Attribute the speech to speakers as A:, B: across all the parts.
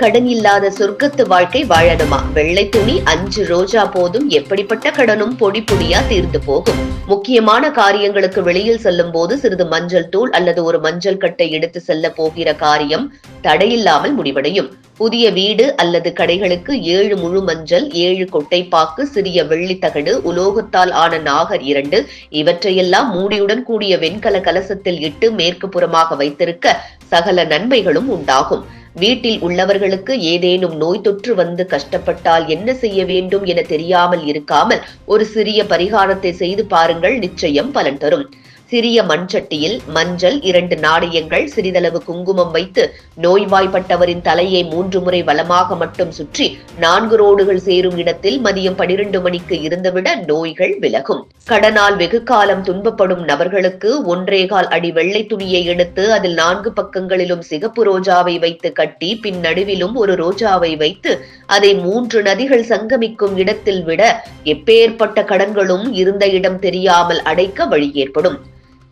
A: கடன் இல்லாத சொர்க்கத்து வாழ்க்கை வாழணுமா? வெள்ளை துணி அஞ்சு ரோஜா போதும். எப்படிப்பட்ட கடனும் பொடி பொடியா தீர்ந்து போகும்? முக்கியமான காரியங்களுக்கு வெளியில் செல்லும் போது சிறிது மஞ்சள் தூள் அல்லது ஒரு மஞ்சள் கட்டை எடுத்து செல்ல போகிற காரியம் தடையில்லாமல் முடிவடையும். புதிய வீடு அல்லது கடைகளுக்கு ஏழு முழு மஞ்சள் ஏழு கொட்டைப்பாக்கு சிறிய வெள்ளித்தகடு உலோகத்தால் ஆன நாகர் இரண்டு இவற்றையெல்லாம் மூடியுடன் கூடிய வெண்கல கலசத்தில் இட்டு மேற்கு புறமாக வைத்திருக்க சகல நன்மைகளும் உண்டாகும். வீட்டில் உள்ளவர்களுக்கு ஏதேனும் நோய் தொற்று வந்து கஷ்டப்பட்டால் என்ன செய்ய வேண்டும் என தெரியாமல் இருக்காமல் ஒரு சிறிய பரிகாரத்தை செய்து பாருங்கள் நிச்சயம் பலன் தரும். சிறிய மண் சட்டியில் மஞ்சள் இரண்டு நாணயங்கள் சிறிதளவு குங்குமம் வைத்து நோய்வாய்ப்பட்டவரின் தலையை மூன்று முறை வலமாக மட்டும் சுற்றி நான்கு ரோடுகள் சேரும் இடத்தில் மதியம் பனிரெண்டு மணிக்கு இருந்துவிட நோய்கள் விலகும். கடனால் வெகு காலம் துன்பப்படும் நபர்களுக்கு ஒன்றேகால் அடி வெள்ளை துணியை எடுத்து அதில் நான்கு பக்கங்களிலும் சிகப்பு ரோஜாவை வைத்து கட்டி பின் நடுவிலும் ஒரு ரோஜாவை வைத்து அதை மூன்று நதிகள் சங்கமிக்கும் இடத்தில் விட எப்பேற்பட்ட கடன்களும் இருந்த இடம் தெரியாமல் அடைக்க வழி ஏற்படும்.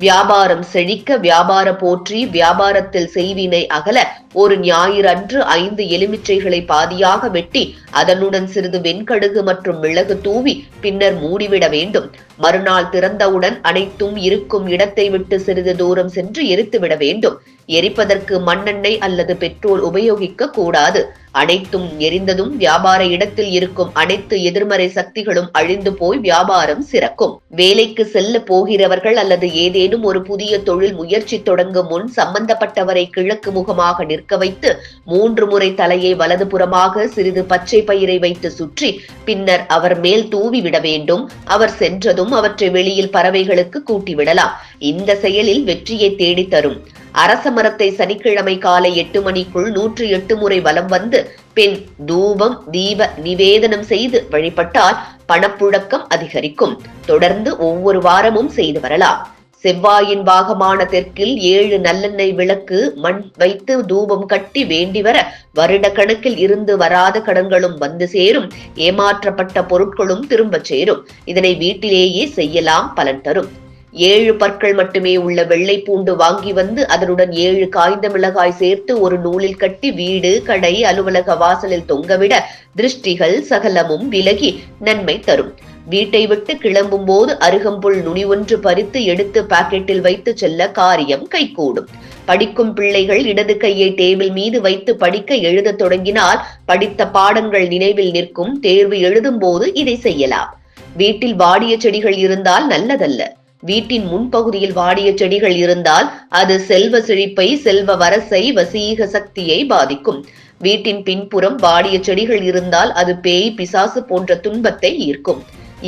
A: வியாபாரம் செழிக்க வியாபார போற்றி வியாபாரத்தில் செய்வினை அகல ஒரு ஞாயிறு அன்று ஐந்து எலுமிச்சைகளை பாதியாக வெட்டி அதனுடன் சிறிது வெண்கடுகு மற்றும் மிளகு தூவி பின்னர் மூடிவிட வேண்டும். மறுநாள் திறந்தவுடன் அனைத்தும் இருக்கும் இடத்தை விட்டு சிறிது தூரம் சென்று எரித்துவிட வேண்டும். எரிப்பதற்கு மண்ணெண்ணெய் அல்லது பெட்ரோல் உபயோகிக்க கூடாது. அனைத்தும் எரிந்ததும் வியாபார இடத்தில் இருக்கும் அனைத்து எதிர்மறை சக்திகளும் அழிந்து போய் வியாபாரம் சிறக்கும். வேலைக்கு செல்ல போகிறவர்கள் அல்லது ஏதேனும் ஒரு புதிய தொழில் முயற்சி தொடங்கும் முன் சம்பந்தப்பட்டவரை கிழக்கு முகமாக நிற்க வைத்து மூன்று முறை தலையை வலது புறமாக சிறிது பச்சை பயிரை வைத்து சுற்றி பின்னர் அவர் மேல் தூவி விட வேண்டும். அவர் சென்றதும் அவற்றை வெளியில் பறவைகளுக்கு கூட்டிவிடலாம். இந்த செயலில் வெற்றியை தேடித்தரும். அரச மரத்தை சனிக்கிழமை காலை எட்டு மணிக்குள் நூற்றி எட்டு முறை வலம் வந்து பின் தூபம் தீப நிவேதனம் செய்து வழிபட்டால் பணப்புழக்கம் அதிகரிக்கும். தொடர்ந்து ஒவ்வொரு வாரமும் செய்து வரலாம். செவ்வாயின் பாகமான தெற்கில் ஏழு நல்லெண்ணெய் விளக்கு மண் வைத்து தூபம் கட்டி வேண்டி வர வருட கணக்கில் இருந்து வராத கடன்களும் வந்து சேரும். ஏமாற்றப்பட்ட பொருட்களும் திரும்பச் சேரும். இதனை வீட்டிலேயே செய்யலாம் பலன் தரும். ஏழு பற்கள் மட்டுமே உள்ள வெள்ளை பூண்டு வாங்கி வந்து அதனுடன் ஏழு காய்ந்த மிளகாய் சேர்த்து ஒரு நூலில் கட்டி வீடு கடை அலுவலக வாசலில் தொங்கவிட திருஷ்டிகள் சகலமும் விலகி நன்மை தரும். வீட்டை விட்டு கிளம்பும் போது அருகம்புல் நுனி ஒன்று பறித்து எடுத்து பாக்கெட்டில் வைத்து செல்ல காரியம் கைகூடும். படிக்கும் பிள்ளைகள் இடது கையை டேபிள் மீது வைத்து படிக்க எழுத தொடங்கினால் படித்த பாடங்கள் நினைவில் நிற்கும் தேர்வு எழுதும் போது இதை செய்யலாம். வீட்டில் வாடிய செடிகள் இருந்தால் நல்லதல்ல. வீட்டின் முன்பகுதியில் வாடிய செடிகள் இருந்தால் அது செல்வ செழிப்பை செல்வ வரசை வசீக சக்தியை பாதிக்கும். வீட்டின் பின்புறம் வாடிய செடிகள் இருந்தால் அது பேய் பிசாசு போன்ற துன்பத்தை ஈர்க்கும்.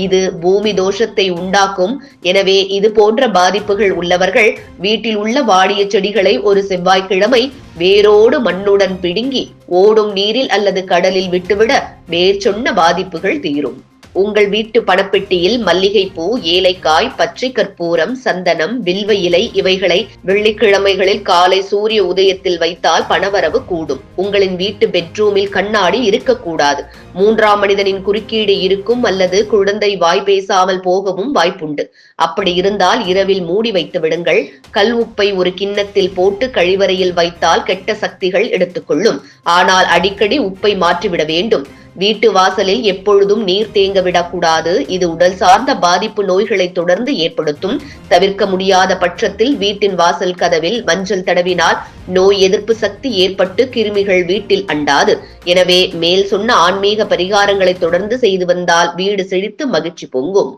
A: இது பூமி தோஷத்தை உண்டாக்கும். எனவே இது போன்ற பாதிப்புகள் உள்ளவர்கள் வீட்டில் உள்ள வாடிய செடிகளை ஒரு செவ்வாய்க்கிழமை வேரோடு மண்ணுடன் பிடுங்கி ஓடும் நீரில் அல்லது கடலில் விட்டுவிட மேற்சொன்ன பாதிப்புகள் தீரும். உங்கள் வீட்டு பணப்பெட்டியில் மல்லிகைப்பூ ஏலைக்காய் பச்சை கற்பூரம் சந்தனம் வில்வ இலை இவைகளை வெள்ளிக்கிழமைகளில் காலை சூரிய உதயத்தில் வைத்தால் பணவரவு கூடும். உங்களின் வீட்டு பெட்ரூமில் கண்ணாடி இருக்கக்கூடாது. மூன்றாம் மனிதனின் குறுக்கீடு இருக்கும் அல்லது குழந்தை வாய் பேசாமல் போகவும் வாய்ப்புண்டு. அப்படி இருந்தால் இரவில் மூடி வைத்து விடுங்கள். கல் உப்பை ஒரு கிண்ணத்தில் போட்டு கழிவறையில் வைத்தால் கெட்ட சக்திகள் எடுத்துக்கொள்ளும். ஆனால் அடிக்கடி உப்பை மாற்றிவிட வேண்டும். வீட்டு வாசலில் எப்பொழுதும் நீர் தேங்க விடக்கூடாது. இது உடல் சார்ந்த பாதிப்பு நோய்களை தொடர்ந்து ஏற்படுத்தும். தவிர்க்க முடியாத பட்சத்தில் வீட்டின் வாசல் கதவில் மஞ்சள் தடவினால் நோய் எதிர்ப்பு சக்தி ஏற்பட்டு கிருமிகள் வீட்டில் அண்டாது. எனவே மேல் சொன்ன ஆன்மீக பரிகாரங்களை தொடர்ந்து செய்து வந்தால் வீடு செழித்து மகிழ்ச்சி பொங்கும்.